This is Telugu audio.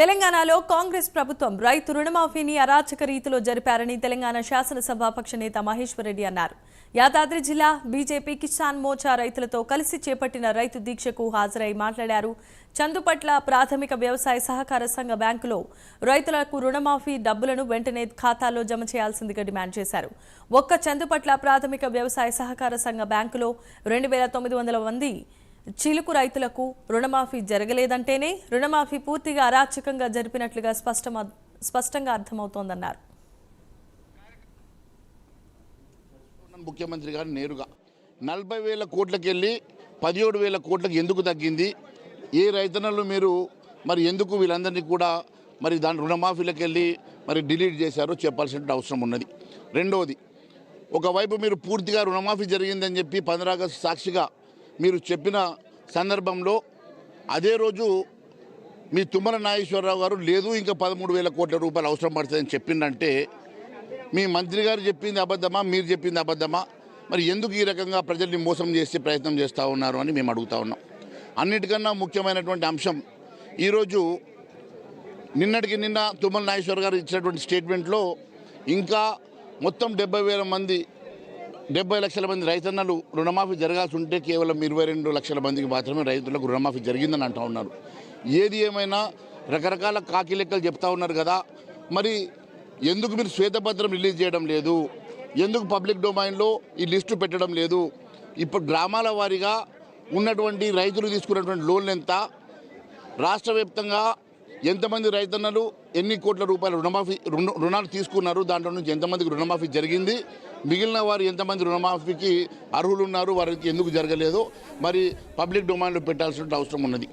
తెలంగాణలో కాంగ్రెస్ ప్రభుత్వం రైతు రుణమాఫీని అరాచక రీతిలో జరిపారని తెలంగాణ శాసనసభాపక్ష నేత మహేశ్వర్ రెడ్డి అన్నారు. యాదాద్రి జిల్లా బీజేపీ కిసాన్ మోర్చా రైతులతో కలిసి చేపట్టిన రైతు దీక్షకు హాజరై మాట్లాడారు. చందుపట్ల ప్రాథమిక వ్యవసాయ సహకార సంఘ బ్యాంకులో రైతులకు రుణమాఫీ డబ్బులను వెంటనే ఖాతాల్లో జమ చేయాల్సిందిగా డిమాండ్ చేశారు. ఒక్క చందుపట్ల ప్రాథమిక వ్యవసాయ సహకార సంఘ బ్యాంకులో రెండు వేల తొమ్మిది వందల మంది చిలుకు రైతులకు రుణమాఫీ జరగలేదంటేనే రుణమాఫీ పూర్తిగా అరాచకంగా జరిపినట్లుగా స్పష్టమ స్పష్టంగా అర్థమవుతోందన్నారు. ముఖ్యమంత్రి గారు నేరుగా నలభై వేల కోట్లకి వెళ్ళి పదిహేడు వేల కోట్లకు ఎందుకు తగ్గింది? ఏ రైతన్నలు మీరు మరి ఎందుకు వీళ్ళందరినీ కూడా మరి దాని రుణమాఫీలకు వెళ్ళి మరి డిలీట్ చేశారో చెప్పాల్సిన అవసరం ఉన్నది. రెండవది ఒకవైపు మీరు పూర్తిగా రుణమాఫీ జరిగిందని చెప్పి పంద్రాగస్టు సాక్షిగా మీరు చెప్పిన సందర్భంలో అదే రోజు మీ తుమ్మల నాగేశ్వరరావు గారు లేదు ఇంకా పదమూడు వేల కోట్ల రూపాయలు అవసరం పడుతుందని చెప్పిందంటే మీ మంత్రి గారు చెప్పింది అబద్ధమా మీరు చెప్పింది అబద్ధమా? మరి ఎందుకు ఈ రకంగా ప్రజల్ని మోసం చేసే ప్రయత్నం చేస్తూ ఉన్నారు అని మేము అడుగుతా ఉన్నాం. అన్నిటికన్నా ముఖ్యమైనటువంటి అంశం ఈరోజు నిన్నటికి నిన్న తుమ్మల నాగేశ్వర గారు ఇచ్చినటువంటి స్టేట్మెంట్లో ఇంకా మొత్తం డెబ్బై వేల మంది డెబ్బై లక్షల మంది రైతన్నలు రుణమాఫీ జరగాల్సి ఉంటే కేవలం ఇరవై రెండు లక్షల మందికి మాత్రమే రైతులకు రుణమాఫీ జరిగిందని అంటూ ఉన్నారు. ఏది ఏమైనా రకరకాల కాకి లెక్కలు చెప్తా ఉన్నారు కదా. మరి ఎందుకు మీరు శ్వేతపత్రం రిలీజ్ చేయడం లేదు? ఎందుకు పబ్లిక్ డొమైన్లో ఈ లిస్టు పెట్టడం లేదు? ఇప్పుడు గ్రామాల వారీగా ఉన్నటువంటి రైతులు తీసుకున్నటువంటి లోన్లు ఎంత? రాష్ట్ర వ్యాప్తంగా ఎంతమంది రైతన్నలు ఎన్ని కోట్ల రూపాయల రుణమాఫీ రుణాలు తీసుకున్నారు? దాంట్లో నుంచి ఎంతమందికి రుణమాఫీ జరిగింది? మిగిలిన వారు ఎంతమంది రుణమాఫీకి అర్హులు ఉన్నారు వారికి ఎందుకు జరగలేదు? మరి పబ్లిక్ డొమైన్లో పెట్టాల్సిన అవసరం ఉన్నది.